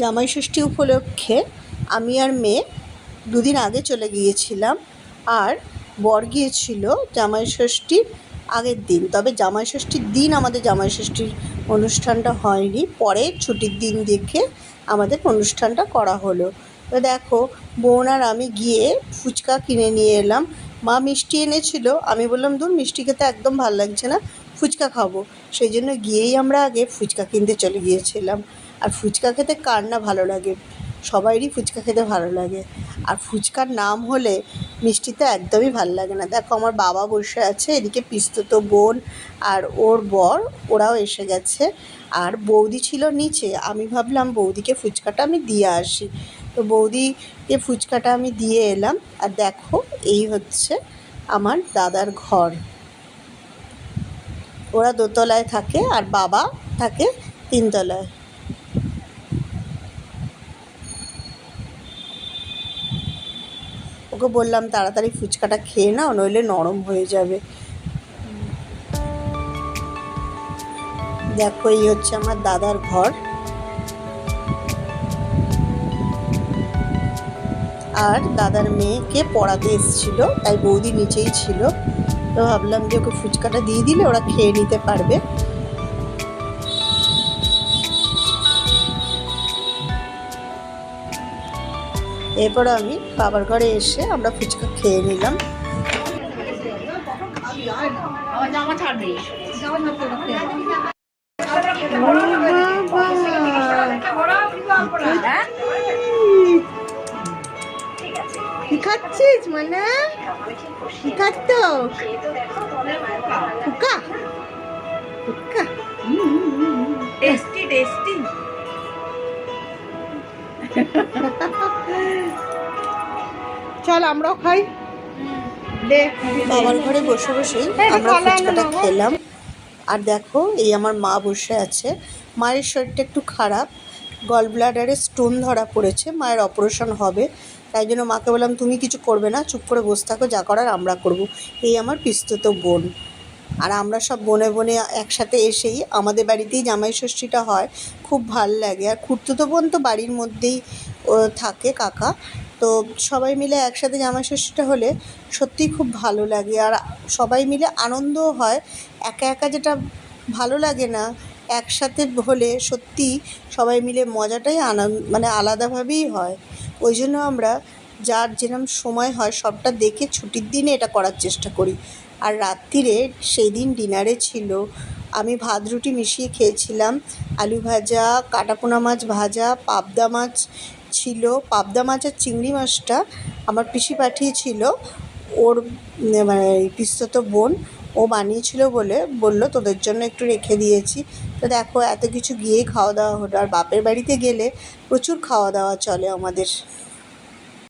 জামাই ষষ্ঠী উপলক্ষে আমি আর মেয়ে দুদিন আগে চলে গিয়েছিলাম আর বর গিয়েছিল জামাই ষষ্ঠীর আগের দিন। তবে জামাই ষষ্ঠীর দিন আমাদের জামাই ষষ্ঠীর অনুষ্ঠানটা হয়নি। পরে ছুটির দিন দেখে আমাদের অনুষ্ঠানটা করা হলো। তো দেখো, বোন আর আমি গিয়ে ফুচকা কিনে নিয়ে এলাম। মা মিষ্টি এনেছিল। আমি বললাম দূর মিষ্টি খেতে একদম ভালো লাগছে না, ফুচকা খাব। সেই জন্য গিয়েই আমরা আগে ফুচকা কিনতে চলে গিয়েছিলাম। আর ফুচকা খেতে কার না ভালো লাগে? সবাইরই ফুচকা খেতে ভালো লাগে। আর ফুচকার নাম হলে মিষ্টিতে একদমই ভালো লাগে না। দেখো, আমার বাবা বসে আছে, এদিকে পিস্তত বোন আর ওর বর, ওরাও এসে গেছে। আর বৌদি ছিল নিচে। আমি ভাবলাম, বৌদিকে ফুচকাটা আমি দিয়ে আসি। তো বৌদিকে ফুচকাটা আমি দিয়ে এলাম। আর দেখো, এই হচ্ছে আমার দাদার ঘর। ওরা দোতলায় থাকে আর বাবা থাকে তিনতলায়। ওকে বললাম, তাড়াতাড়ি ফুচকাটা খেয়ে নাও, নইলে নরম হয়ে যাবে। দেখো, এই হচ্ছে আমার দাদার ঘর। আর দাদার মেয়েকে পড়াতে এসেছিল, তাই বৌদি নিচেই ছিল। তো ভাবলাম যে ওকে ফুচকাটা দিয়ে দিলে ওরা খেয়ে নিতে পারবে। এরপর আমি বাবার ঘরে এসে আমরা ফুচকা খেয়ে নিলাম। কি খাচ্ছিস মানে? কি খাচ্ছ? ফুকা? ফুকা? টেস্টি টেস্টি চল আমরাও খাই। বাবার ঘরে বসে বসেই হ্যাঁ, আমরা ফুচকাটা খেলাম। আর দেখো এই আমার মা বসে আছে। মায়ের শরীরটা একটু খারাপ। গল ব্লাডারে স্টোন ধরা পড়েছে মায়ের অপারেশন হবে। তাই জন্য মাকে বললাম তুমি কিছু করবে না চুপ করে বসে থাকো যা করার আমরা করব। এই আমার পিস্তত বোন। আর আমরা সব বনে বনে একসাথে এসেই আমাদের বাড়িতেই জামাই ষষ্ঠীটা হয়। খুব ভালো লাগে। আর খুঁড়তুতো বোন তো বাড়ির মধ্যেই থাকে কাকা। তো সবাই মিলে একসাথে জামাই ষষ্ঠীটা হলে সত্যিই খুব ভালো লাগে। আর সবাই মিলে আনন্দও হয়। একা একা যেটা ভালো লাগে না, একসাথে হলে সত্যি সবাই মিলে মজাটাই আনন্দ মানে আলাদাভাবেই হয়। ওই জন্য আমরা যার যেরকম সময় হয় সবটা দেখে ছুটির দিনে এটা করার চেষ্টা করি। আর রাত্রিরে সেই দিন ডিনারে ছিল। আমি ভাত রুটি মিশিয়ে খেয়েছিলাম। আলু ভাজা, কাটাপোনা মাছ ভাজা, পাবদা মাছ ছিল, পাবদা মাছের চিংড়ি মাছটা আমার পিসি পাঠিয়েছিল। ওর মানে পিস্তত বোন, ও বানিয়েছিল বলে বলল, তোদের জন্য একটু রেখে দিয়েছি। তো দেখো, এত কিছু গিয়ে খাওয়া দাওয়া হলো। আর বাপের বাড়িতে গেলে প্রচুর খাওয়া দাওয়া চলে আমাদের।